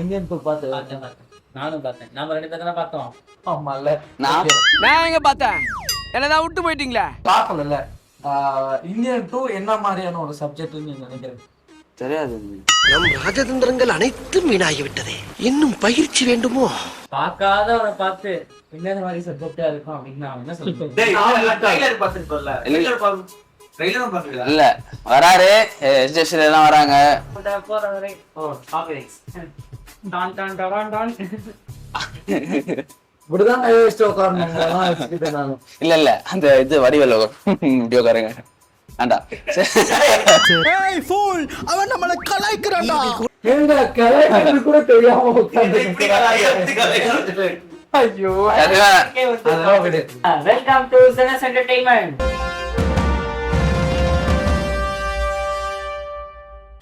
Indian பார்த்து. பார்த்தேன். நானும் பார்த்தேன். நாம ரெண்டு பேரும் தானே பார்த்தோம்? ஆமால நான் நான் எங்க பார்த்தேன்? என்னதான் விட்டு போயிட்டீங்களே? பார்க்கல இந்தியன் டூ என்ன மாதிரியான ஒரு சப்ஜெக்ட்னு நீங்க நினைக்கிறீங்க? தெரியாது. நம் ராஜதந்திரங்கள் அனைத்தும் வீணாகிவிட்டதே. இன்னும் பயிற்சி வேண்டுமோ? பார்க்காதவனை பார்த்து என்ன மாதிரி சப்ஜெக்டா இருக்கும் அப்படின்னு நான் என்ன சொல்றேன் இல்ல. வராரு. எஸ்டிஎஸ்ல எல்லாம் வராங்க. போற வரை. ஓ ஆபரேக்ஸ் டான் டான் டான் டான். இப்படிதான் யோசிச்சு உட்காரணும் வச்சுக்கிட்டேன் நான். இல்ல இல்ல. அந்த இது வடிவேல இப்படி உட்காருங்க வேண்டா. ஏய் ஃபூல் அவன் நம்மள கலாய்க்கிறான்டா. கூட தெரியாம உட்கார்ந்து ஐயோ. வெல்கம் டு சனஸ்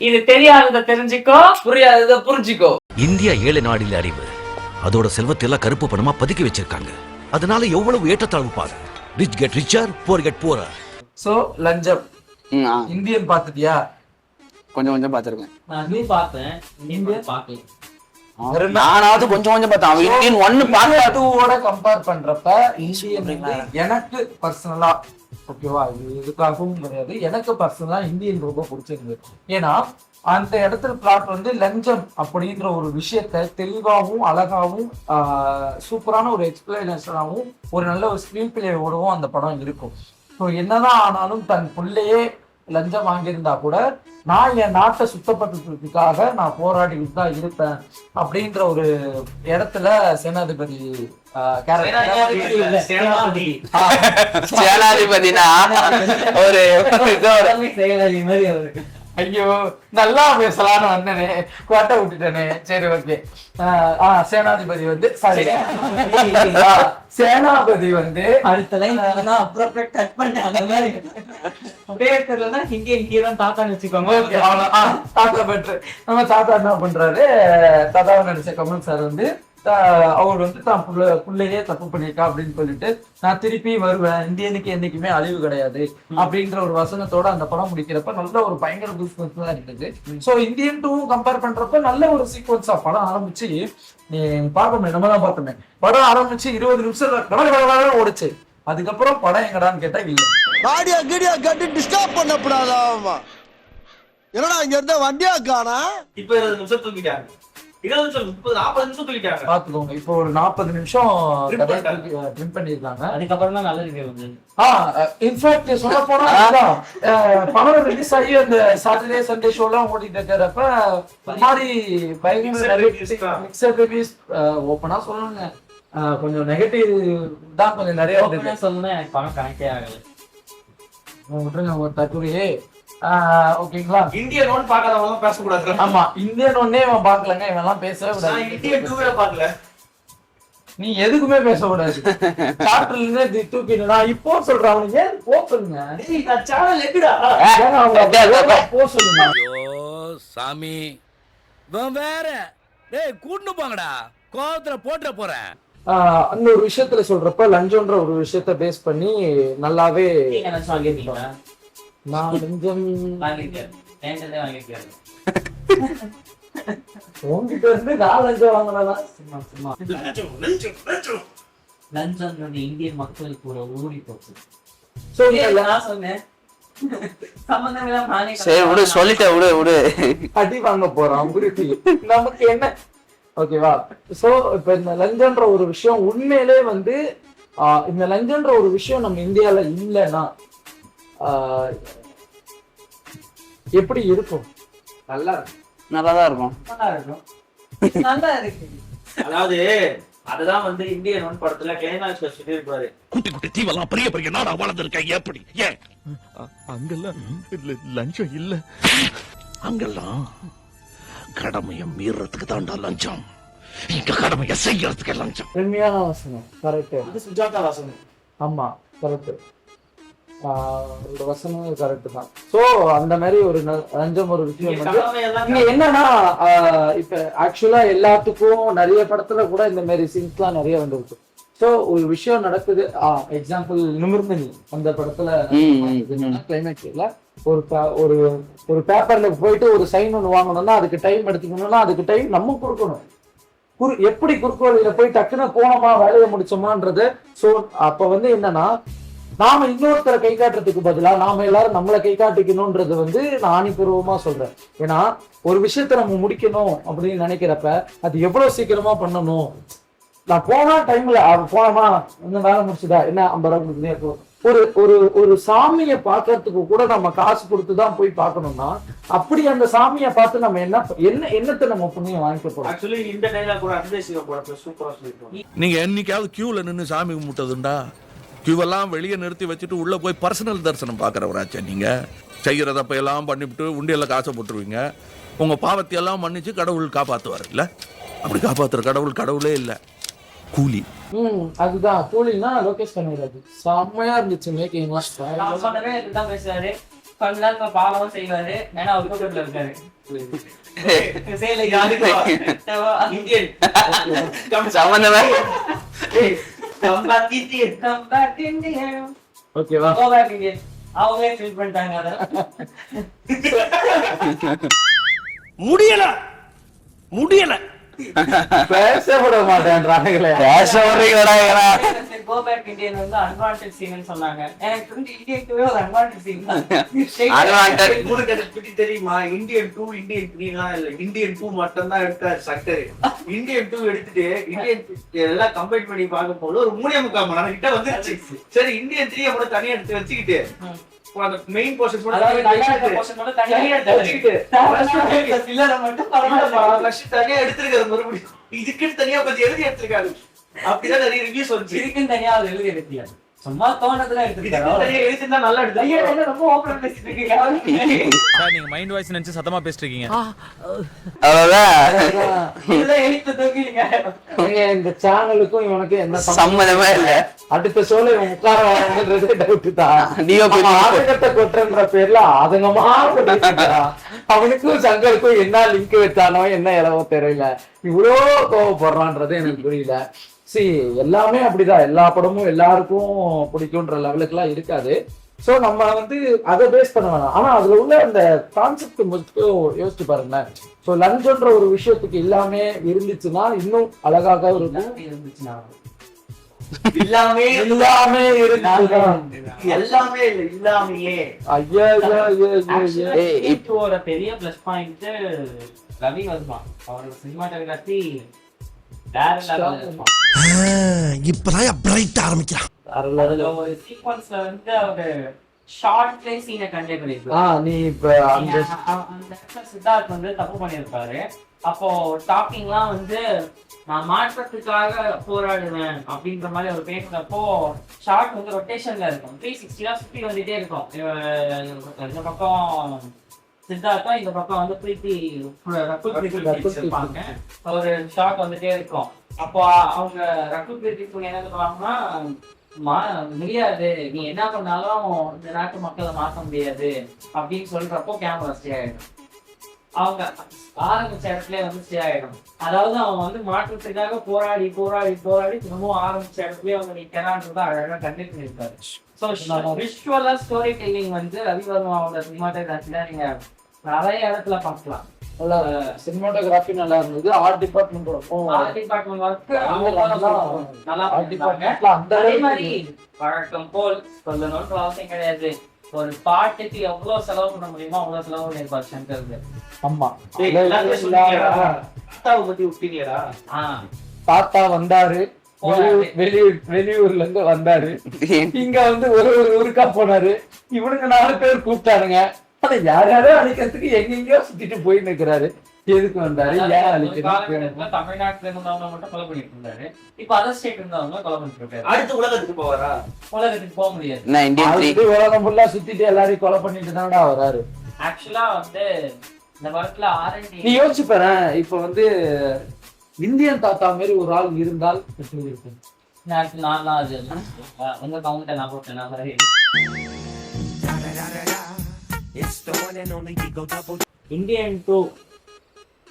இது தெரியாதத தெரிஞ்சுக்கோ. புரியாதத புரிஞ்சுக்கோ. இந்தியா ஏழை நாடில் அறிவு. அதோட செல்வத்தை எல்லாம் கருப்பு பணமா பதுக்கி வச்சிருக்காங்க. அதனால எவ்வளவு ஏற்றத்தாழ்வு பாரு. Rich get richer poor get poorer so லஞ்சம். இந்தியன் பாத்துட்டியா கொஞ்சம் கொஞ்சம் பாத்துருக்கேன் நான் நீ பார்த்தேன். நீங்க பார்க்கல. நானாவது கொஞ்சம் கொஞ்சம் பார்த்தேன். அவன் இந்தியன் ஒன்னு பார்த்தா டூவோட கம்பேர் பண்றப்ப இந்தியன் எனக்கு பர்சனலா ஓகேவா இது இதுக்காகவும் கிடையாது. எனக்கு பர்சனலாக இந்தியன் ரொம்ப பிடிச்சிருந்தது. ஏன்னா அந்த இடத்துல பிளாட் வந்து லஞ்சம் அப்படின்ற ஒரு விஷயத்த தெளிவாகவும் அழகாகவும் சூப்பரான ஒரு எக்ஸ்பிளனேஷனாகவும் ஒரு நல்ல ஒரு ஸ்க்ரீன் பிளேயோடவும் அந்த படம் இருக்கும். ஸோ என்னதான் ஆனாலும் தன் பிள்ளையே லஞ்சம் வாங்கியிருந்தா கூட நான் என் நாட்டை சுத்தப்படுத்துறதுக்காக நான் போராடிட்டு தான் இருப்பேன் அப்படின்ற ஒரு இடத்துல சேனாதிபதி சேனாதிபதினா ஒரு ஐயோ நல்லா பேசலாம்னு வந்தனே கோட்டை விட்டுட்டேனே சரி ஓகே சேனாதிபதி வந்து சாரி சேனாபதி வந்து அடுத்த லைன் அப்புறம் கட் மாதிரி அப்படியே தெரியலன்னா இங்கே இங்கே தான் தாத்தான்னு வச்சுக்கோங்க ஓகே தாத்தா பெற்று நம்ம தாத்தா என்ன பண்றாரு தாத்தாவை நடிச்ச கமல் சார் வந்து அவர் வந்து தான் புள்ள புள்ளையே தப்பு பண்ணிருக்கா அப்படின்னு சொல்லிட்டு நான் திருப்பி வருவேன் இந்தியனுக்கு என்னைக்குமே அழிவு கிடையாது அப்படின்ற ஒரு வசனத்தோட அந்த படம் முடிக்கிறப்ப நல்ல ஒரு பயங்கர குஸ்பன்ஸ் தான் இருந்தது. சோ இந்தியன் டூ கம்பேர் பண்றப்ப நல்ல ஒரு சீக்வன்ஸா படம் ஆரம்பிச்சு நீ பார்க்கணும் நம்ம தான் பார்த்தோமே படம் ஆரம்பிச்சு இருபது நிமிஷம் ஓடுச்சு. அதுக்கப்புறம் படம் எங்கடான்னு கேட்டா இல்ல. ஆடியா கீடியா கட்டி டிஸ்டர்ப் பண்ணப்படாதாமா என்னடா இங்க இருந்த வண்டியா காணா? இப்ப இருபது நிமிஷம் தூக்கிட்டாங்க இருபது நிமிஷம் முப்பது நாற்பது நிமிஷம் தூக்கிட்டாங்க. பாத்துக்கோங்க இப்போ ஒரு நாற்பது நிமிஷம். ட்ரிம் பண்ணிருக்காங்க அதுக்கப்புறம் தான் நல்ல ரிவ்யூ வந்து இன்ஃபேக்ட் சொல்ல போனா அதான், அஹ், படம் ரிலீஸ் ஆகி அந்த சாட்டர்டே சண்டே ஷோலாம் ஓடிட்டு இருக்கிறப்ப ஒரு மாதிரி மிக்சட் ரிவ்யூஸ் ஓப்பனா சொல்லணுங்க அஹ், கொஞ்சம் நெகட்டிவ் தான் கொஞ்சம் நிறைய சொல்லணும்னா எனக்கு படம் கனெக்டே ஆகல. விட்டுருங்க ஒரு தற்கொலையே. ஓகேங்களா? இந்தியன் ஒன் பாக்காதவங்க பேசக்கூடாது ஆமா இந்தியன் ஒன்னே இவன் பாக்கலங்க இவன் எல்லாம் பேசவே நான் இந்தியன் கூடாது டூவே பாக்கல நீ எதுக்குமே பேசக்கூடாது. சாப்டர்ல இருந்து நான் இப்போ அவனுக்கு ஏன் போ சொல்லுங்க சேனல் எக்குடா போ சொல்லுங்க. ஐயோ சாமி. வேற. டேய் கூட்டு போங்கடா. கோவத்துல போட்டுற போறேன். ஆஹ் அந்த ஒரு விஷயத்துல சொல்றப்ப லஞ்சம்ன்ற ஒரு விஷயத்த பேஸ் பண்ணி நல்லாவே நான் வாங்கிருக்கேன் உங்ககிட்ட இருந்து நான் லஞ்சம் வாங்கினா சும்மா சும்மா. லஞ்சம் வந்து இந்தியன் மக்களுக்கு ஒரு ஊறி போச்சு. சோ நான் சொன்னேன். சரி விடு சொல்லிட்டேன் விடு விடு. அடி வாங்க போறோம் நமக்கு என்ன? ஓகேவா சோ இப்ப இந்த லஞ்சம்ன்ற ஒரு விஷயம் உண்மையிலே வந்து ஆஹ் இந்த லஞ்சம்ன்ற ஒரு விஷயம் நம்ம இந்தியால இல்லைன்னா எப்படி இருக்கும்? நல்லா இருக்கு நல்லாதான் இருக்கும். நல்லா இருக்கும். நல்லா இருக்கு. அதாவது அதுதான் வந்து இந்தியன் ஒன் படத்துல கிளைமாக்ஸ் சொல்லி இருப்பாரு குட்டி குட்டி தீவெல்லாம் பெரிய பெரிய நாடா வளர்ந்துருக்க எப்படி? ஏன் அங்கெல்லாம் லஞ்சம் இல்ல. அங்கெல்லாம் கடமையை மீறதுக்கு தாண்டா லஞ்சம். இங்க கடமையை செய்யறதுக்கு லஞ்சம். உண்மையான வசனம். கரெக்ட் அது சுஜாதா வாசன் ஆமா கரெக்ட் ஒரு வசனம் கரெக்ட் தான். சோ அந்த மாதிரி ஒரு லஞ்சம் ஒரு விஷயம் வந்து இங்க என்னன்னா ஆஹ் இப்ப ஆக்சுவலா எல்லாத்துக்கும் நிறைய படத்துல கூட இந்த மாதிரி சீன்ஸ்லாம் நிறைய வந்துருக்கு. ஸோ ஒரு விஷயம் நடக்குது எக்ஸாம்பிள் நிமிர்ந்தனி அந்த படத்துல. கிளைமேக்ஸ்ல ஒரு ஒரு ஒரு பேப்பர்ல போயிட்டு ஒரு சைன் ஒன்று வாங்கணும்னா அதுக்கு டைம் எடுத்துக்கணும்னா அதுக்கு டைம் நம்ம கொடுக்கணும் குறு எப்படி குறுக்கோளில போய் டக்குன்னு போனோமா வேலையை முடிச்சோமான்றது ஸோ அப்ப வந்து என்னன்னா நாம இன்னொருத்தரை கை காட்டுறதுக்கு பதிலா நாம எல்லாரும் நம்மளை கை காட்டிக்கணும்ன்றது வந்து நான் ஆணிபூர்வமா சொல்றேன். ஏன்னா ஒரு விஷயத்த நம்ம முடிக்கணும் அப்படின்னு நினைக்கிறப்ப அது எவ்வளவு சீக்கிரமா பண்ணணும்? நான் போனா டைம்ல போனோமா இன்னும் வேலை முடிச்சுதா? என்ன ஐம்பது ரூபா கொடுத்துனே இருக்கும் ஒரு ஒரு ஒரு சாமியை பார்க்கறதுக்கு கூட நம்ம காசு கொடுத்து தான் போய் பார்க்கணும்னா அப்படி அந்த சாமியை பார்த்து நம்ம என்ன என்ன என்னத்தை நம்ம புண்ணியம் வாங்கிக்க போறோம்? ஆக்சுவலி இந்த டைலாக் கூட சிவ படத்துல சூப்பரா சொல்லிருக்கோம் நீங்க என்னைக்காவது கியூல நின்னு சாமி கும்பிட்டதுண்டா? கியூவெல்லாம் வெளியே நிறுத்தி வச்சுட்டு உள்ள போய் பர்சனல் தரிசனம் பார்க்கறவராச்சே நீங்க. செய்யற தப்ப எல்லாம் பண்ணிவிட்டு உண்டியல்ல காசை போட்டுருவீங்க. உங்க பாவத்தை எல்லாம் மன்னிச்சு கடவுள் காப்பாத்துவார் இல்ல? அப்படி காப்பாத்துற கடவுள் கடவுளே இல்ல. கூலி. ம் அதுதான். கூலினா லோகேஷ் கனகராஜ் செம்மையா இருந்துச்சு மேக்கிங்லாம் நான் சொன்னதே இதுதான் பேசுவாரு கொஞ்ச நேரம் பாவம் செய்வாரு. ஏன்னா அவர் கூட்டத்துல இருக்காரு. சேலை யாருக்கு இந்தியன். சம்பந்தமே ஓகேவா அவங்களே ஃபில் பண்ணிட்டாங்க அதை. முடியல. முடியல. பேச விட மாட்டேன்றாங்களே பேச வர்றீங்களா ஏன்னா கோ பேக் இந்தியன் வந்து அட்வான்டேஜ் சீன் சொன்னாங்க. எனக்கு தெரிஞ்சு இந்தியாவுக்கு ஒரு அட்வான்டேஜ் சீன். உங்களுக்கு அதை பத்தி தெரியுமா? இந்தியன் டூ இந்தியன் த்ரீ எல்லாம் இல்ல. இந்தியன் டூ மட்டும் தான் எடுத்தாரு சக்கரை. இந்தியன் டூ எடுத்துட்டு இந்தியன் எல்லாம் கம்பைன் பண்ணி பார்க்கும்போது ஒரு மூணே முக்கால் மணி நேரம் கிட்ட வந்துருச்சு. சரி இந்தியன் த்ரீ மட்டும் தனியா எடுத்து வச்சுக்கிட்டு மெயின் போர்ஷன் அதாவது நல்லா தனியா portion மட்டும் தனியா எடுத்து வச்சுக்கிட்டு வச்சுக்கிட்டு சில்லறை மட்டும் பரவாயில்ல லட்சம் தனியா எடுத்திருக்காரு மறுபடியும். இதுக்குன்னு தனியா கொஞ்சம் எழுதி எடுத்திருக்காரு. அப்படிதான் நிறைய ரிவ்யூஸ் வந்துச்சு. இதுக்குன்னு தனியா எழுதி எடுத்தியா சும்மா தோணதுல ஐயா, என்ன ரொம்ப ஓப்பன் பேசிட்டு இருக்கீங்க? சார் நீங்க மைண்ட் வாய்ஸ் நினைச்சு சத்தமா பேசிட்டு இருக்கீங்க. அவ்வளவுதான். இந்த சேனலுக்கும் இவனுக்கும் என்ன சம்மதமே இல்ல. அடுத்த இவன் உட்கார வராங்கன்றதே டவுட் தான். கொஞ்சம் ஆதங்கத்தை கொட்டுறன்ற பேர்ல இருக்கான். அவனுக்கும் சங்கருக்கும் என்ன லிங்க் வச்சானோ என்ன இலவோ தெரியல. இவ்வளோ கோவப்படுறான்றது எனக்கு புரியல. சி எல்லாமே அப்படிதான். எல்லா படமும் எல்லாருக்கும் பிடிக்கும்ன்ற லெவலுக்கு எல்லாம் இருக்காது. சோ நம்ம வந்து அதை பேஸ் பண்ண வேணாம். ஆனா அதுல உள்ள அந்த கான்செப்ட் மட்டும் யோசிச்சு பாருங்களேன். சோ லஞ்சன்ற ஒரு விஷயத்துக்கு எல்லாமே இருந்துச்சுன்னா இன்னும் அழகாக இருக்கும். இருந்துச்சுன்னா. எல்லாமே எல்லாமே எல்லாமே இல்ல இல்லாமையே. ஐயா ஐயா இப்போட பெரிய ப்ளஸ் பாயிண்ட் ரவி வர்மா அவரோட சினிமாட்டோகிராஃபி இப்பதான் பிரைட் ஆரம்பிக்கிறான் சீக்வன்ஸ்ல வந்து அவரு ஷார்ட்லயே சீனை கண்டே பண்ணிருப்பாரு ஆ நீ இப்ப அந்த சித்தார்த் வந்து தப்பு பண்ணியிருப்பாரு அப்போ டாக்கிங்லாம் வந்து நான் மாற்றத்துக்காக போராடுவேன் அப்படின்ற மாதிரி அவர் பேசுறப்போ ஷார்ட் வந்து ரொட்டேஷன்ல இருக்கும் த்ரீ சிக்ஸ்டியா சுத்தி வந்துட்டே இருக்கும் இந்த பக்கம் சித்தார்த்தம் இந்த பக்கம் வந்து பிரீத்தி ரகுல் பிரீத்தி ஒரு ஷாட் வந்துட்டே இருக்கும். அப்போ அவங்க ரகுல் பிரீத்தி என்ன சொல்லுவாங்கன்னா மா முடியாது. நீ என்ன பண்ணாலும் இந்த நாட்டு மக்களை மாற்ற முடியாது. அப்படின்னு சொல்றப்போ கேமரா ஸ்டே ஆயிடும். அவங்க ஆரம்பிச்ச இடத்துல வந்து ஸ்டே ஆயிடும். அதாவது அவன் வந்து மாற்றத்துக்காக போராடி போராடி போராடி திரும்பவும் ஆரம்பிச்ச இடத்துல அவங்க நிக்கிறான்றத அழகா கண்டிப்பா பண்ணிருக்காரு ஸோ விஷுவலா ஸ்டோரி டெல்லிங் வந்து ரவிவர்மாவோட சினிமாட்டோகிராஃபில நீங்க நிறைய இடத்துல பார்க்கலாம். நல்லா சினிமாட்டோகிராஃபி நல்லா இருந்தது. Art department art department work நல்லா ஆர்ட் பண்ணிருப்பாங்க டிபார்ட்மெண்ட்ல அந்த அதே மாதிரி வழக்கம் போல் சொல்லணும்னு அவசியம் கிடையாது. ஒரு பாட்டுக்கு எவ்வளவு செலவு பண்ண முடியுமோ அவ்வளவு செலவு பண்ணிருப்பார் சங்கர் ஆமா. தாத்தாவை பத்தி விட்டீங்களா ஆஹ் தாத்தா வந்தாரு. வெளியூர் வெளியூர் வெளியூர்ல இருந்து வந்தாரு. இங்க வந்து ஒரு ஒரு ஊருக்கா போனாரு. இவனுங்க நாலு பேர் கூப்பிட்டானுங்க. ஆனா யார் யாரோ அழிக்கிறதுக்கு எங்கெங்கயோ சுத்திட்டு போய் நிக்கிறாரு எதுக்கு வந்தாரு? ஏன் காலகட்டத்துல தமிழ்நாட்டுல இருந்தவங்க மட்டும் கொலை பண்ணிட்டு இருந்தாரு. இப்ப அதர் ஸ்டேட் இருந்தவங்க கொலை பண்ணிட்டு இருக்காரு. அடுத்து உலகத்துக்கு போவாரா? உலகத்துக்கு போக முடியாது. உலகம் ஃபுல்லா சுத்திட்டு எல்லாரையும் கொலை பண்ணிட்டு தானடா வராரு. ஆக்சுவலா வந்து இந்த படத்துல நீ ஆர்என்டி யோசிச்சு பாரு இப்ப வந்து இந்தியன் தாத்தா மாதிரி ஒரு ஆள் இருந்தால் எப்படி இருக்கும் நான் நான் அது உங்க கவுண்ட நான் போட்டேன் நான் இந்தியன் டூ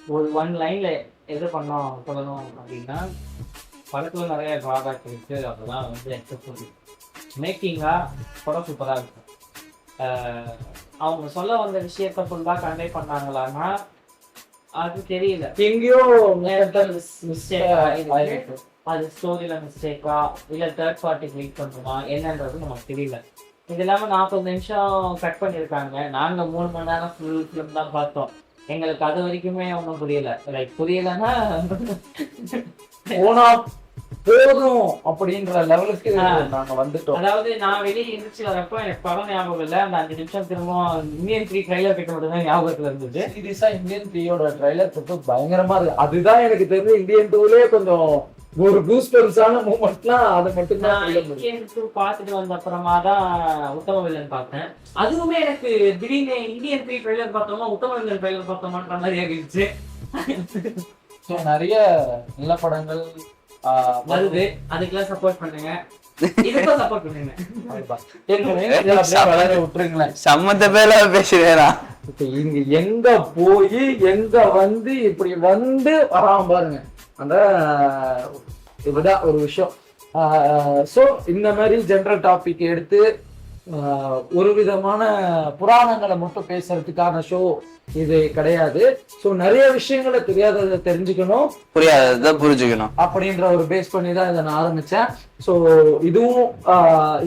ஒரு ஒன் லைன்ல எது பண்ணோம் சொல்லணும் அப்படின்னா படத்துல நிறைய ட்ராபேக் இருக்கு. அதெல்லாம் வந்து எக்ஸப்ட் பண்ணி. மேக்கிங்கா படம் சூப்பரா இருக்கும். ஆஹ் அவங்க சொல்ல வந்த விஷயத்த ஃபுல்லா கன்வே பண்ணாங்களான்னா அது தெரியல. எங்கேயோ மிஸ்டேக் ஆயிருக்கு அது ஸ்டோரியில மிஸ்டேக்கா இல்ல தேர்ட் பார்ட்டிக்கு லீக் பண்ணுமா என்னன்றது நமக்கு தெரியல. இது இல்லாம நாற்பது நிமிஷம் கட் பண்ணியிருக்காங்க. நாங்க மூணு மணி நேரம் ஃபுல் ஃபிலிம் தான் பார்த்தோம். எங்களுக்கு அது வரைக்குமே ஒன்றும் புரியல. லைக் புரியலன்னா போனா போதும் அப்படின்ற லெவலுக்கு ஆ. நாங்க வந்துட்டோம். அதாவது நான் வெளியே இருந்துச்சு வரப்போ எனக்கு படம் ஞாபகம் இல்லை. அந்த அஞ்சு நிமிஷம் திரும்ப இந்தியன் த்ரீ ட்ரைலர் கிட்ட மட்டும் தான் ஞாபகத்துல இருந்தது. சீரியஸா இந்தியன் த்ரீயோட ட்ரைலர் பயங்கரமா இருக்கு. அதுதான் எனக்கு தெரிஞ்சு இந்தியன் டூலே கொஞ்சம் ஒரு கூஸ் பெருசான மூமெண்ட்லாம் அது மட்டும் தான் பார்த்துட்டு வந்த அப்புறமா தான் உத்தம வில்லன் பார்த்தேன். அதுவுமே எனக்கு திடீர்னு இந்தியன் த்ரீ ட்ரைலர் பார்த்தோமா உத்தம வில்லன் ட்ரைலர் பார்த்தோமான்ற மாதிரி ஆகிடுச்சு. நிறைய நல்ல படங்கள் வருது. அதுக்கெல்லாம் சப்போர்ட் பண்ணுங்க. சம்மந்தமே இல்லாம பேசுறேனா? இங்க எங்க போய் எங்க வந்து இப்படி வந்து வராம பாருங்க. அந்த இதுதான் ஒரு விஷயம். ஸோ இந்த மாதிரி ஜென்ரல் டாபிக் எடுத்து ஒரு விதமான புராணங்களை மட்டும் பேசுறதுக்கான ஷோ இது கிடையாது. ஸோ நிறைய விஷயங்களை தெரியாததை தெரிஞ்சுக்கணும். புரியாததை புரிஞ்சுக்கணும். அப்படின்ற ஒரு பேஸ் பண்ணி தான் இதை நான் ஆரம்பிச்சேன். ஸோ இதுவும்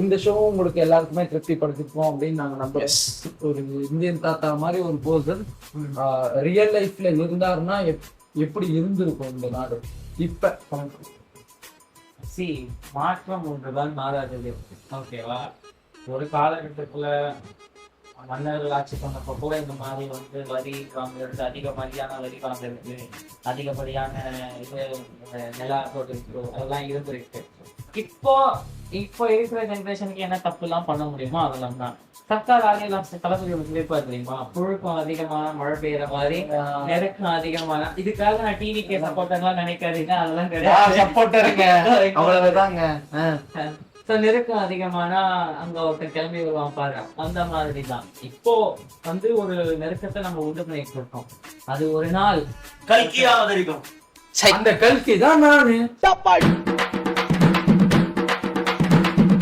இந்த ஷோவும் உங்களுக்கு எல்லாருக்குமே திருப்திப்படுத்திப்போம் அப்படின்னு நாங்க நம்புறோம். ஒரு இந்தியன் தாத்தா மாதிரி ஒரு பர்சன் ரியல் லைஃப்ல இருந்தாருன்னா எப்- எப்படி இருந்திருக்கும் இந்த நாடு? இப்ப சி மாற்றம் ஒன்றுதான் மாறாதது. ஓகேவா? ஒரு காலகட்டத்தில் மன்னர்கள் ஆட்சி பண்ணப்போ கூட இந்த மாதிரி வந்து வரி வாங்குறது அதிகப்படியான வரி வாங்குறது அதிகப்படியான இது நிலா போட்டு அதெல்லாம் இருந்திருக்கு. இப்போ இப்போ இருக்கிற ஜென்ரேஷனுக்கு என்ன தப்புலாம் பண்ண முடியுமோ அதெல்லாம் தான். சர்க்கார் ஆகியெல்லாம் தளபதி சொல்லியிருப்பாரு தெரியுமா? புழுக்கம் அதிகமான மழை பெய்யற மாதிரி நெருக்கம் அதிகமான. இதுக்காக நான் டிவிக்கு சப்போர்ட்டர்லாம் நினைக்காதீங்க அதெல்லாம் கிடையாது. சப்போர்ட்டருங்க அவ்வளவுதாங்க. ஸோ நெருக்கம் அதிகமானா அங்க ஒருத்தர் கிளம்பி வருவான் பாரு. அந்த மாதிரி தான். இப்போ வந்து ஒரு நெருக்கத்தை நம்ம உண்டு பண்ணிட்டு இருக்கோம் அது ஒரு நாள். கல்கியா அவதரிக்கும் அந்த கல்கி தான் நானு.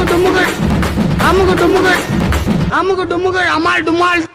அமுகு டுமுகள் அமுகு. டுமுகள் அமுகு டுமுகள் அமால் டுமால்.